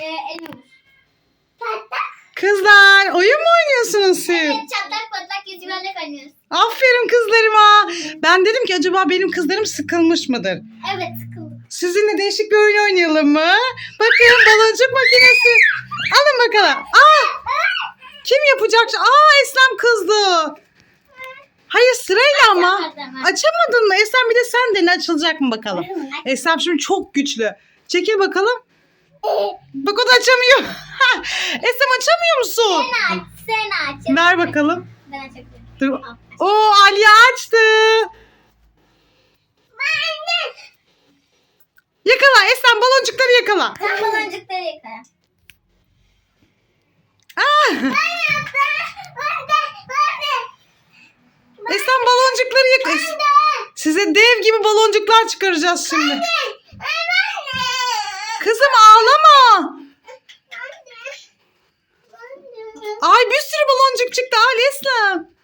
e. Patlak. Kızlar oyun mu oynuyorsunuz siz? Evet çatlak patlak yüzüverlik oynuyoruz. Aferin kızlarıma. Ben dedim ki acaba benim kızlarım sıkılmış mıdır? Evet sıkıldım. Sizinle değişik bir oyun oynayalım mı? Bakın baloncuk makinesi. Alın bakalım. Aa, kim yapacak? Aa Eslem kızdı. Hayır sırayla ama. Açamadım. Açamadın mı? Eslem bir de sen dene açılacak mı bakalım. Eslem şimdi çok güçlü. Çekil bakalım. Da açamıyor. Eslem açamıyor musun? Sen aç. Sen aç. Ver bakalım. Ben açabilirim. Dur. Oo Aliye açtı. Yakala Eslem baloncukları yakala. Sen baloncukları yakala. Aa, Eslem baloncukları yakala. Size dev gibi baloncuklar çıkaracağız şimdi. Kızım ağlama. Ay bir sürü baloncuk çıktı Ali Eslem.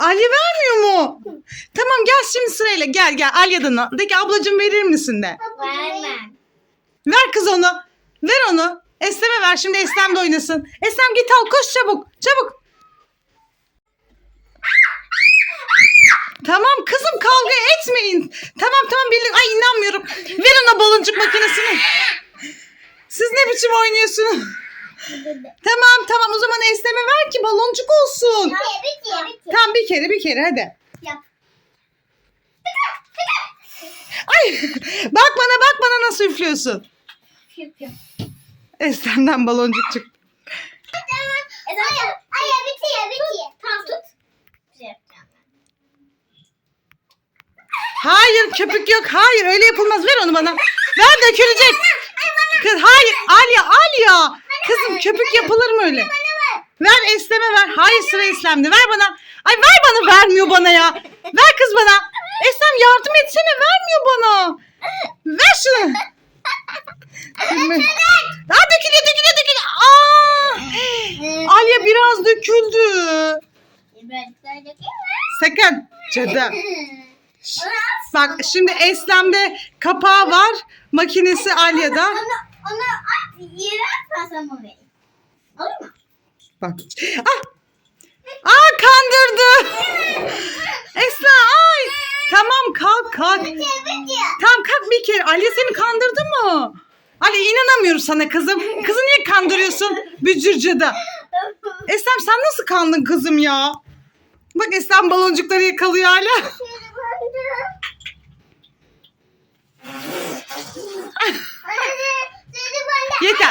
Ali vermiyor mu? Tamam gel şimdi sırayla gel gel Alya'dan. De ki ablacığım verir misin de. Vermem. Ver kız onu. Ver onu. Eslem'e ver şimdi Eslem de oynasın. Eslem git al koş çabuk. Çabuk. Tamam kızım kavga etmeyin. Tamam tamam birlik. Ay inanmıyorum. Ver ona baloncuk makinesini. Siz ne biçim oynuyorsunuz? Tamam tamam o zaman Eslem'e ver ki baloncuk olsun. Hayır bitiyor. Bitiyor. Tamam bir kere bir kere hadi. Yap. Ay bak bana bak bana nasıl üflüyorsun. Yapıyor. Eslem'den baloncuk çıktı. Bitiyor. Bitiyor. Tut. Bir şey yapacağım ben. Hayır köpük yok. Hayır öyle yapılmaz. Ver onu bana. Ver dökülecek. Kız hayır Alya Alya. Kızım köpük yapılır mı öyle? Ver Eslem'e ver. Hayır sıra Eslem'de. Ver bana. Ay ver bana vermiyor bana ya. Ver kız bana. Eslem yardım etsene vermiyor bana. Ver şunu. Aa dökülüyor dökülüyor dökülüyor. Aa. Alya biraz döküldü. Sakın. Cadı. Bak şimdi Eslem'de kapağı var. Makinesi Alya'da. Onu, onu o benim. Olur mu? Bak. Ah! Aa kandırdı. Esra ay. Tamam kalk kalk. Tamam kalk bir kere. Alya seni kandırdı mı? Ali inanamıyorum sana kızım. Kızı niye kandırıyorsun? Bücürcüde. Eslem sen nasıl kandın kızım ya? Bak Eslem baloncukları yakalıyor hala. Yeter.